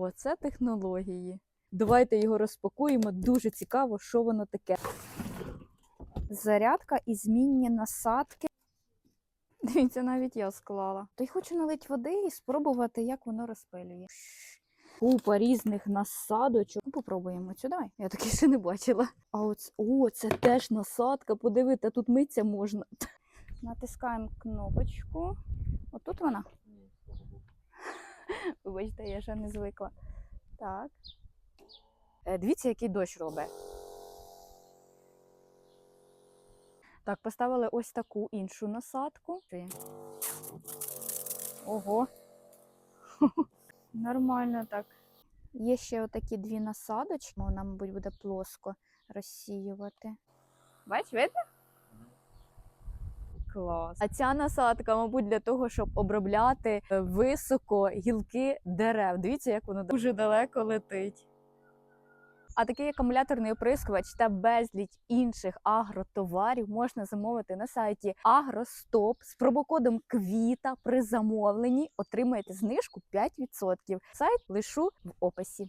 Оце технології. Давайте його розпакуємо. Дуже цікаво, що воно таке. Зарядка і змінні насадки. Дивіться, навіть я склала. То й хочу налити води і спробувати, як воно розпилює. Купа різних насадочок. Ну, попробуємо цю. Давай. Я таке ще не бачила. А оце, о, це теж насадка. Подивіться, тут митися можна. Натискаємо кнопочку. Отут вона. Вибачте, я ще не звикла. Так. Е, Дивіться, який дощ робить. Так, поставили ось таку іншу насадку. Ого. Нормально так. Є ще отакі дві насадочки. Вона, мабуть, буде плоско розсіювати. Бач, видно? Клас. А ця насадка, мабуть, для того, щоб обробляти е, високо гілки дерев. Дивіться, як воно дуже далеко летить. А такий акумуляторний оприскувач та безліч інших агротоварів можна замовити на сайті Агростоп з промокодом КВІТА при замовленні отримаєте знижку 5%. Сайт лишу в описі.